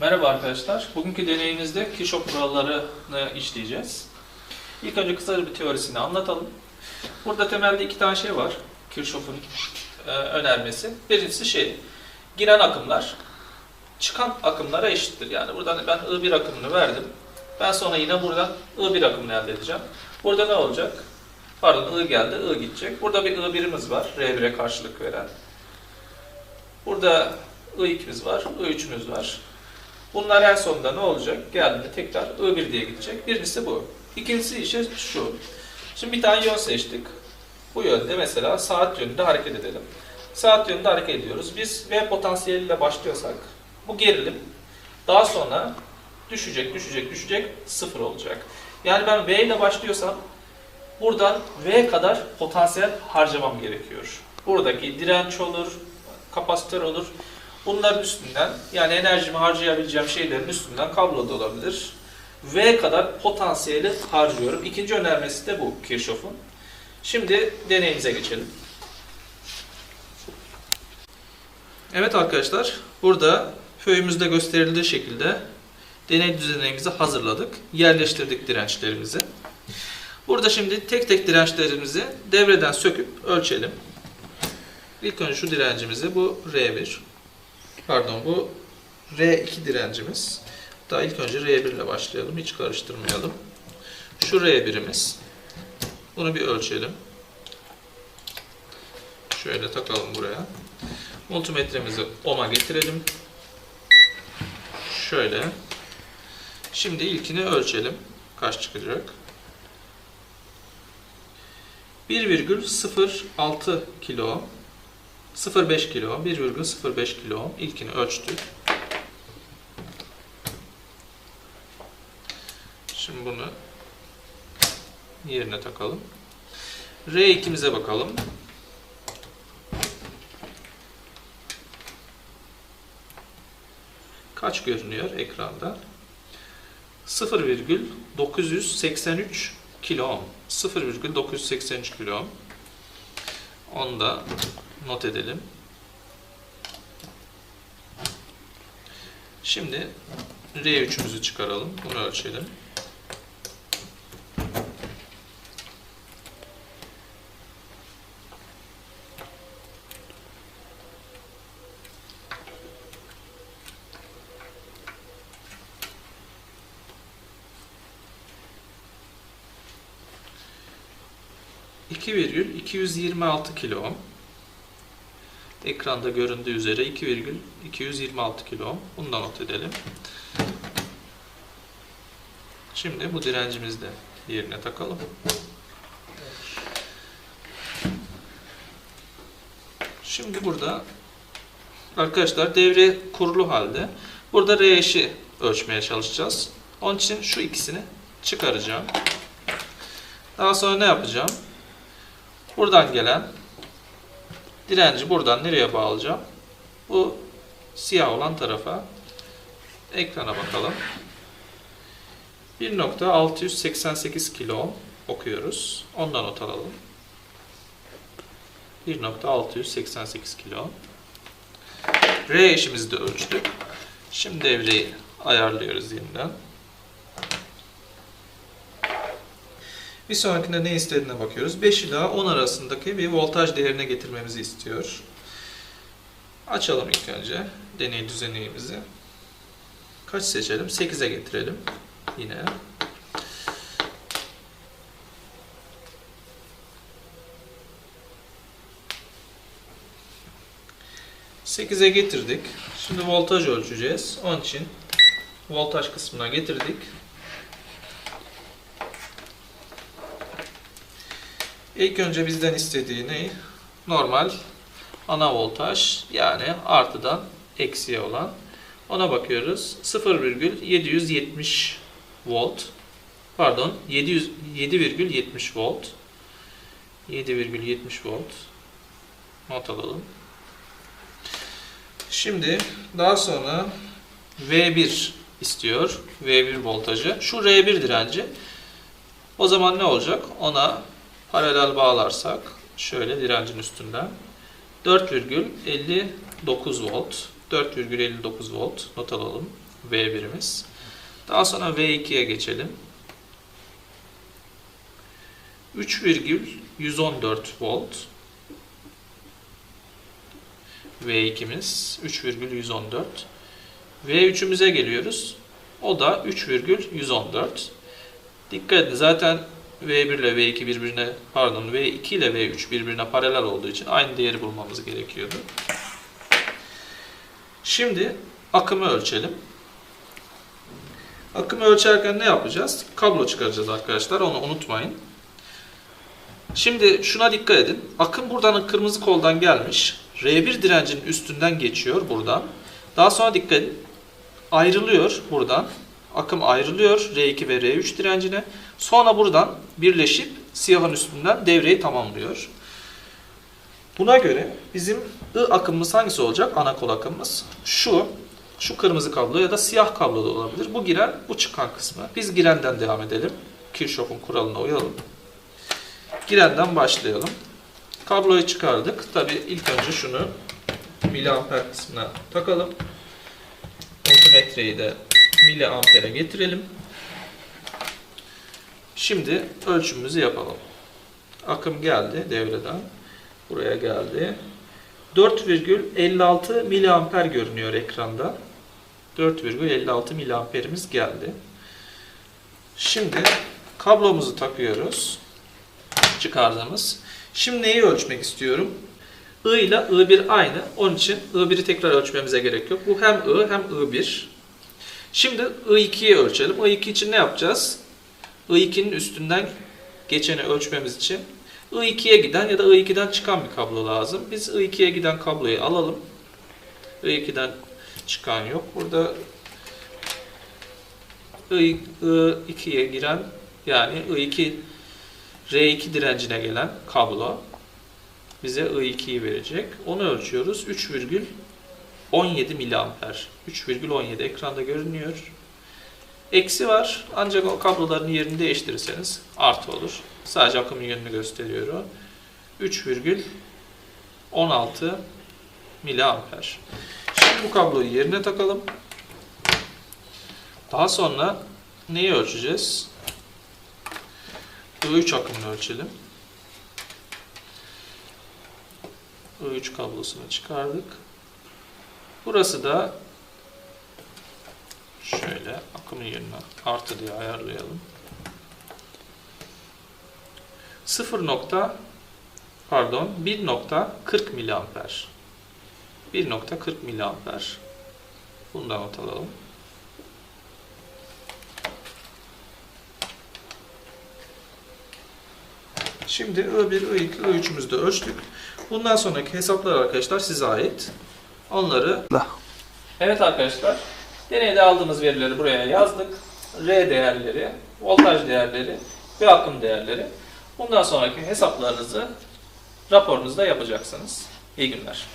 Merhaba arkadaşlar. Bugünkü deneyimizde Kirchhoff kurallarını işleyeceğiz. İlk önce kısaca bir teorisini anlatalım. Burada temelde iki tane şey var. Kirchhoff'un e, önermesi. Birincisi şey, giren akımlar çıkan akımlara eşittir. Yani buradan ben I1 akımını verdim. Ben sonra yine buradan I1 akımını elde edeceğim. Burada ne olacak? Pardon I geldi, I gidecek. Burada bir I1'imiz var, R1'e karşılık veren. Burada I2'miz var, I3'ümüz var. Bunlar en sonunda ne olacak? Geldiğinde tekrar I1 diye gidecek. Birincisi bu. İkincisi ise şu. Şimdi bir tane yön seçtik. Bu yönde mesela saat yönünde hareket edelim. Saat yönünde hareket ediyoruz. Biz V potansiyeliyle başlıyorsak bu gerilim daha sonra düşecek, düşecek, düşecek, sıfır olacak. Yani ben V ile başlıyorsam buradan V kadar potansiyel harcamam gerekiyor. Buradaki direnç olur, kapasitör olur. Bunların üstünden yani enerjimi harcayabileceğim şeylerin üstünden kablo da olabilir. V kadar potansiyeli harcıyorum. İkinci önermesi de bu Kirchhoff'un. Şimdi deneyimize geçelim. Evet arkadaşlar, burada föyümüzde gösterildiği şekilde deney düzenimizi hazırladık. Yerleştirdik dirençlerimizi. Burada şimdi tek tek dirençlerimizi devreden söküp ölçelim. İlk önce şu direncimizi bu R1. Pardon bu R2 direncimiz. Daha ilk önce R1 ile başlayalım. Hiç karıştırmayalım. Şu R1'imiz. Bunu bir ölçelim. Şöyle takalım buraya. Multimetremizi ohm'a getirelim. Şöyle. Şimdi ilkini ölçelim. Kaç çıkacak? 1,06 kilo 0,5 kilo, 1,05 kilo ilkini ölçtük. Şimdi bunu yerine takalım. R2'mize bakalım. Kaç görünüyor ekranda? 0,983 kilo ohm. 0,983 kilo ohm. Onu da not edelim. Şimdi R3'ümüzü çıkaralım. Bunu ölçelim. ...2,226 kilo ohm. Ekranda göründüğü üzere 2,226 kilo. Bunu da not edelim. Şimdi bu direncimizi de yerine takalım. Şimdi burada arkadaşlar devre kurulu halde burada R eşi ölçmeye çalışacağız. Onun için şu ikisini çıkaracağım. Daha sonra ne yapacağım? Buradan gelen direnci buradan nereye bağlayacağım? Bu siyah olan tarafa ekrana bakalım. 1.688 kilo okuyoruz. Ondan not alalım. 1.688 kilo. R eşimizi de ölçtük. Şimdi devreyi ayarlıyoruz yeniden. Bir sonrakinde ne istediğine bakıyoruz. 5 ila 10 arasındaki bir voltaj değerine getirmemizi istiyor. Açalım ilk önce deney düzenimizi. Kaç seçelim? 8'e getirelim. Yine. Sekize getirdik. Şimdi voltaj ölçeceğiz. Onun için voltaj kısmına getirdik. İlk önce bizden istediği ne? Normal ana voltaj yani artıdan eksiye olan. Ona bakıyoruz. 0,770 volt. Pardon 700 7,70 volt. 7,70 volt. Not alalım. Şimdi daha sonra V1 istiyor. V1 voltajı. Şu R1 direnci. O zaman ne olacak? Ona paralel bağlarsak şöyle direncin üstünden 4,59 volt 4,59 volt not alalım. V1'imiz. Daha sonra V2'ye geçelim. 3,114 volt. V2'miz 3,114. V3'ümüze geliyoruz. O da 3,114. Dikkat edin zaten V1 ile V2 birbirine pardon V2 ile V3 birbirine paralel olduğu için aynı değeri bulmamız gerekiyordu. Şimdi akımı ölçelim. Akımı ölçerken ne yapacağız? Kablo çıkaracağız arkadaşlar. Onu unutmayın. Şimdi şuna dikkat edin. Akım buradan kırmızı koldan gelmiş. R1 direncinin üstünden geçiyor buradan. Daha sonra dikkat edin. Ayrılıyor buradan. Akım ayrılıyor R2 ve R3 direncine. Sonra buradan birleşip siyahın üstünden devreyi tamamlıyor. Buna göre bizim I akımımız hangisi olacak? Ana kol akımımız. Şu, şu kırmızı kablo ya da siyah kablo da olabilir. Bu giren, bu çıkan kısmı. Biz girenden devam edelim. Kirchhoff'un kuralına uyalım. Girenden başlayalım. Kabloyu çıkardık. Tabi ilk önce şunu miliamper kısmına takalım. Multimetreyi de miliampere getirelim. Şimdi ölçümümüzü yapalım. Akım geldi devreden. Buraya geldi. 4,56 miliamper görünüyor ekranda. 4,56 miliamperimiz geldi. Şimdi kablomuzu takıyoruz. Çıkardığımız. Şimdi neyi ölçmek istiyorum? I ile I1 aynı. Onun için I1'i tekrar ölçmemize gerek yok. Bu hem I hem I1. Şimdi I2'yi ölçelim. I2 için ne yapacağız? I2'nin üstünden geçeni ölçmemiz için I2'ye giden ya da I2'den çıkan bir kablo lazım. Biz I2'ye giden kabloyu alalım. I2'den çıkan yok. Burada I, I2'ye giren yani I2 R2 direncine gelen kablo bize I2'yi verecek. Onu ölçüyoruz. 3,17 miliamper. 3,17 ekranda görünüyor. Eksi var. Ancak o kabloların yerini değiştirirseniz artı olur. Sadece akımın yönünü gösteriyor o. 3,16 miliamper. Şimdi bu kabloyu yerine takalım. Daha sonra neyi ölçeceğiz? I3 akımını ölçelim. I3 kablosunu çıkardık. Burası da şöyle akımın yerine artı diye ayarlayalım. 0 nokta pardon 1.40 miliamper 1.40 miliamper bundan not alalım. Şimdi I1, I2, I3'ümüzü de ölçtük. Bundan sonraki hesaplar arkadaşlar size ait. Onları... Evet arkadaşlar. Deneyde aldığımız verileri buraya yazdık. R değerleri, voltaj değerleri ve akım değerleri. Bundan sonraki hesaplarınızı raporunuzda yapacaksınız. İyi günler.